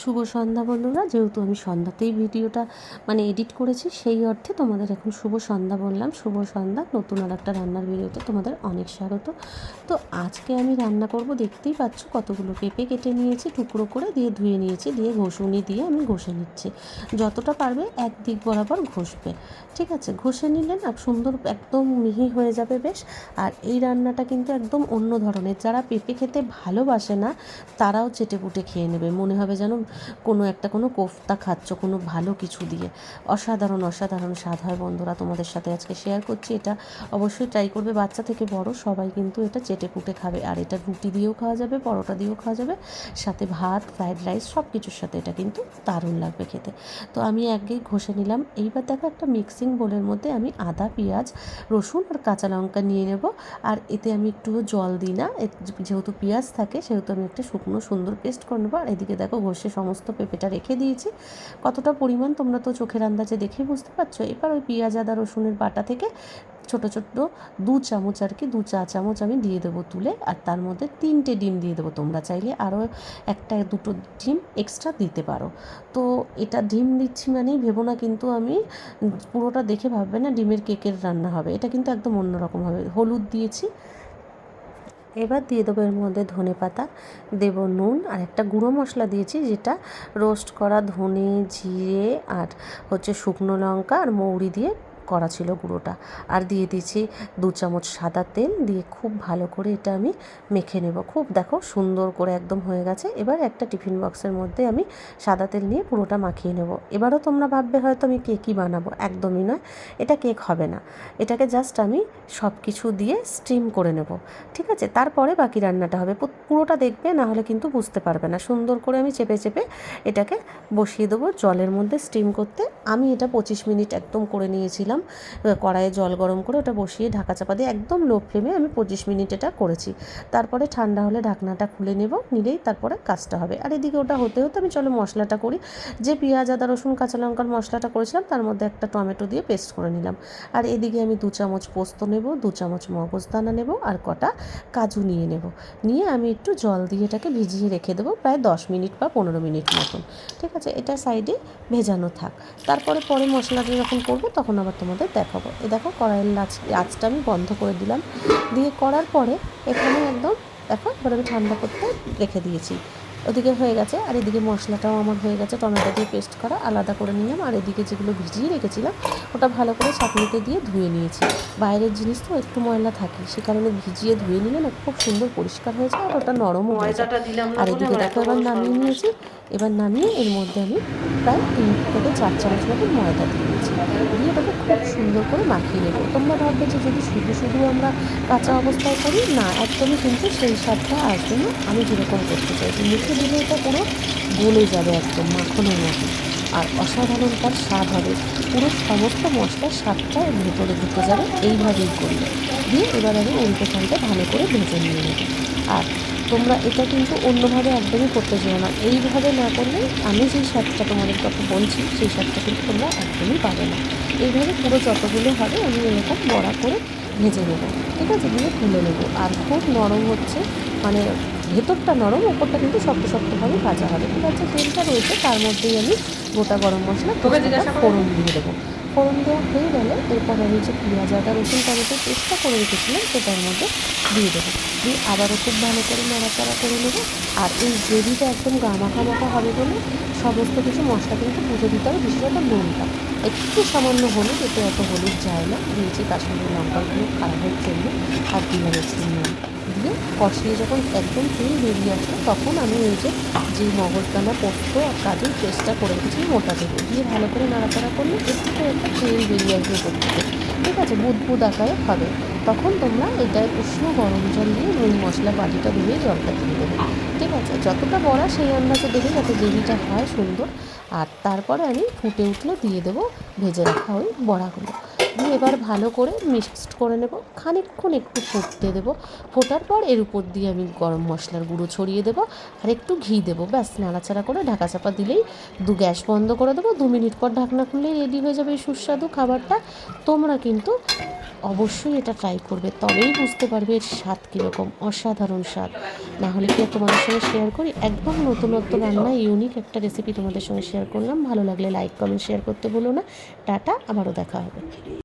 শুভ সন্ধ্যা বন্ধুরা। যেহেতু আমি সন্ধ্যাতেই ভিডিওটা মানে এডিট করেছি, সেই অর্থে তোমাদের এখন শুভ সন্ধ্যা বললাম। শুভ সন্ধ্যা, নতুন আর একটা রান্নার ভিডিওতে তোমাদের অনেক স্বাগত। তো আজকে আমি রান্না করব, দেখতেই পাচ্ছ কতগুলো পেঁপে কেটে নিয়েছি, টুকরো করে দিয়ে ধুয়ে নিয়েছি, দিয়ে ঘষুনি দিয়ে আমি ঘষে নিচ্ছি। যতটা পারবে এক দিক বরাবর ঘষবে, ঠিক আছে? ঘষে নিলেন আর সুন্দর একদম মিহি হয়ে যাবে বেশ। আর এই রান্নাটা কিন্তু একদম অন্য ধরনের, যারা পেঁপে খেতে ভালোবাসে না, তারাও চেটে পুটে খেয়ে নেবে। মনে হবে যেন কোনো একটা, কোনো কোফতা খাচ্ছ, কোনো ভালো কিছু দিয়ে। অসাধারণ অসাধারণ স্বাদ হয় বন্ধুরা তোমাদের সাথে আজকে শেয়ার করছি। এটা অবশ্যই ট্রাই করবে। বাচ্চা থেকে বড় সবাই কিন্তু এটা চেটে পুটে খাবে। আর এটা রুটি দিয়েও খাওয়া যাবে, পরোটা দিয়েও খাওয়া যাবে। সাথে ভাত ফ্রাইড রাইস সব কিছুর সাথে এটা কিন্তু দারুণ লাগবে খেতে। তো আমি একই ঘষে নিলাম। এইবার দেখো একটা মিক্সিং বোলের মধ্যে আমি আদা, পেঁয়াজ, রসুন আর কাঁচা লঙ্কা নিয়ে নেব। আর এতে আমি একটুও জল দিই না। যেহেতু পেঁয়াজ থাকে, সেহেতু আমি একটা শুকনো সুন্দর পেস্ট করে নেব। আর এদিকে দেখো ঘষে সমস্ত পেঁপেটা রেখে দিয়েছি। কতটা পরিমাণ তোমরা তো চোখের আন্দাজে দেখেই বুঝতে পারছ। এবার ওই পেঁয়াজ, আদা, রসুনের বাটা থেকে ছোট ছোট দু চামচ আর কি, দু চা চামচ আমি দিয়ে দেবো তুলে। আর তার মধ্যে তিনটে ডিম দিয়ে দেবো তোমরা চাইলে। আরও একটা দুটো ডিম এক্সট্রা দিতে পারো। তো এটা ডিম দিচ্ছি মানেই ভেবো না কিন্তু আমি, পুরোটা দেখে ভাববে না ডিমের কেকের রান্না হবে। এটা কিন্তু একদম অন্যরকম হবে। হলুদ দিয়েছি। এবার দিয়ে দেবো এর মধ্যে ধনে পাতা। দেব নুন আর একটা গুঁড়ো মশলা দিয়েছি, যেটা রোস্ট করা ধনে, জিরে আর হচ্ছে শুকনো লঙ্কা আর মৌরি দিয়ে করা ছিল গুঁড়োটা। আর দিয়ে দিয়েছি দু চামচ সাদা তেল, দিয়ে খুব ভালো করে এটা আমি মেখে নেব। খুব দেখো সুন্দর করে একদম হয়ে গেছে। এবার একটা টিফিন বক্সের মধ্যে আমি সাদা তেল নিয়ে পুরোটা মাখিয়ে নেব। এবারও তোমরা ভাববে হয়তো আমি কেকই বানাবো। একদমই নয়। এটা কেক হবে না। এটাকে জাস্ট আমি সব কিছু দিয়ে স্টিম করে নেব। ঠিক আছে? তারপরে বাকি রান্নাটা হবে। পুরোটা দেখবে, না হলে কিন্তু বুঝতে পারবে না। সুন্দর করে আমি চেপে চেপে এটাকে বসিয়ে দেবো জলের মধ্যে স্টিম করতে। আমি এটা পঁচিশ মিনিট একদম করে নিয়েছিলাম। আহ, কড়াইয়ে জল গরম করে ওটা বসিয়ে ঢাকা চাপা দিয়ে একদম লো ফ্লেমে আমি পঁচিশ মিনিট এটা করেছি। তারপরে ঠান্ডা হলে ঢাকনাটা খুলে নেব নিলেই তারপরে কাজটা হবে। আর এদিকে ওটা হতে হতে আমি চলো মশলাটা করি। যে পেঁয়াজ আদা রসুন কাঁচা লঙ্কার মশলাটা করেছিলাম তার মধ্যে একটা টমেটো দিয়ে পেস্ট করে নিলাম। আর এদিকে আমি দু চামচ পোস্ত নেব দু চামচ মগজদানা নেব আর কটা কাজু নিয়ে নেব। নিয়ে আমি একটু জল দিয়ে এটাকে ভিজিয়ে রেখে দেবো প্রায় দশ মিনিট বা পনেরো মিনিট মতন। ঠিক আছে এটা সাইডে ভেজানো থাক। তারপরে পরে মশলাটা যখন করব তখন আবার তোমাদের দেখাবো। এ দেখো কড়াইয়ের লাচ আঁচটা আমি বন্ধ করে দিলাম। দিয়ে করার পরে এখানে একদম, দেখো এবার আমি ঠান্ডা করতে রেখে দিয়েছি। ওদিকে হয়ে গেছে। আর এদিকে মশলাটাও আমার হয়ে গেছে। টমেটো দিয়ে পেস্ট করা আলাদা করে নিলাম। আর এদিকে যেগুলো ভিজিয়ে রেখেছিলাম ওটা ভালো করে চাটনিতে দিয়ে ধুয়ে নিয়েছি। বাইরের জিনিস তো একটু ময়লা থাকে সে কারণে ভিজিয়ে ধুয়ে নিলে না খুব সুন্দর পরিষ্কার হয়েছে আর ওটা নরমও আর এদিকে দেখো এবার নামিয়ে নিয়েছি। এবার নামিয়ে এর মধ্যে আমি প্রায় তিন থেকে চার চামচ মতো ময়দা দিয়ে দিয়েছি। দিয়ে ওটাকে খুব সুন্দর করে মাখিয়ে নেব। তোমরা ভাববে যে যদি শুধু শুধু আমরা কাঁচা অবস্থায় করি না একদমই কিন্তু সেই স্বাদটা আসবে না। আমি যেরকম করতে চাইছি মুখে দিলে এটা পুরো গলে যাবে একদম মাখনের মতো। আর অসাধারণ তার স্বাদ হবে। পুরো সমস্ত মশলার স্বাদটা ভেতরে ঢুকে যাবে এইভাবেই করলে। দিয়ে এবার আমি উল্টো ভালো করে ভেজে নিয়ে নেব। আর তোমরা এটা কিন্তু অন্যভাবে একদমই করতে চাও না। এইভাবে না করলে আমি যেই স্বাদটা তোমাদের কথা বলছি, সেই স্বাদটা কিন্তু তোমরা একদমই পাবে না। এইভাবে পুরো যতগুলো হবে আমি এরকম বড়া করে ভেজে নেব। ঠিক আছে? দিয়ে তুলে নেব। আর খুব নরম হচ্ছে। মানে ভেতরটা নরম ওপরটা কিন্তু শক্ত শক্তভাবে ভাজা হবে। ঠিক আছে? তেলটা রয়েছে তার মধ্যেই আমি গোটা গরম মশলা ফোড়ন দিয়ে দেবো। ফোড়ন দেওয়া হয়ে গেলে এরপর আমি যে পেঁয়াজ, আদা, রসুন টমেটো পেস্টটা করে রেখেছিলাম, সেটার মধ্যে দিয়ে দেবো। দিয়ে আবারও খুব ভালো করে নাড়াচাড়া করে নেব। আর এই গ্রেভিটা একদম গামাখা মাখা হবে বলে সমস্ত কিছু মশলা কিন্তু পুজো দিতে হবে বিশেষত নুনটা। একটু সামান্য হলুদ, এতে অত হলুদ যায় না। দিয়েছি কাশ্মীরি লঙ্কাগুলো খারাপের জন্য আর দিলাম একটু দিয়ে কষিয়ে যখন একদম তেল বেরিয়ে আসলো তখন আমি ওই যে যে মগজদানা, পোস্ত আর কাজুর পেস্টটা করে রেখেছিলাম ওটা দেবো। দিয়ে ভালো করে নাড়াচাড়া করলে একটু করে একটা তেল বেরিয়ে আসবে উপর থেকে। ঠিক আছে? বুদবুদ আকারে হবে। তখন তোমরা এটায় উষ্ণ গরম জল দিয়ে ওই মশলা, বাটিটা ধুয়ে জলটা দিয়ে দেবে। ঠিক আছে? যতটা বড়া সেই আন্দাজে দেবে, যাতে গ্রেভিটা হয় সুন্দর। আর তারপরে আমি ফুটে উঠলে দিয়ে দেবো ভেজে রাখা ওই বড়াগুলো। এবার ভালো করে মিক্সড করে নেব। খানিকক্ষণ একটু ফুটতে দেবো। ফোটার পর এর উপর দিয়ে আমি গরম মশলার গুঁড়ো ছড়িয়ে দেবো আর একটু ঘি দেবো। ব্যাস, নাড়াচাড়া করে ঢাকা চাপা দিলেই দু গ্যাস বন্ধ করে দেবো। দু মিনিট পর ঢাকনা খুললেই রেডি হয়ে যাবে সুস্বাদু খাবারটা। তোমরা কিন্তু অবশ্যই এটা ট্রাই করবে। তবেই বুঝতে পারবে এর স্বাদ কীরকম। অসাধারণ স্বাদ। না হলে কি তোমাদের সঙ্গে শেয়ার করি? একদম নতুনত্ব রান্না ইউনিক একটা রেসিপি তোমাদের সঙ্গে শেয়ার করলাম। ভালো লাগলে লাইক কমেন্ট শেয়ার করতে বলো না। টাটা, আবারও দেখা হবে।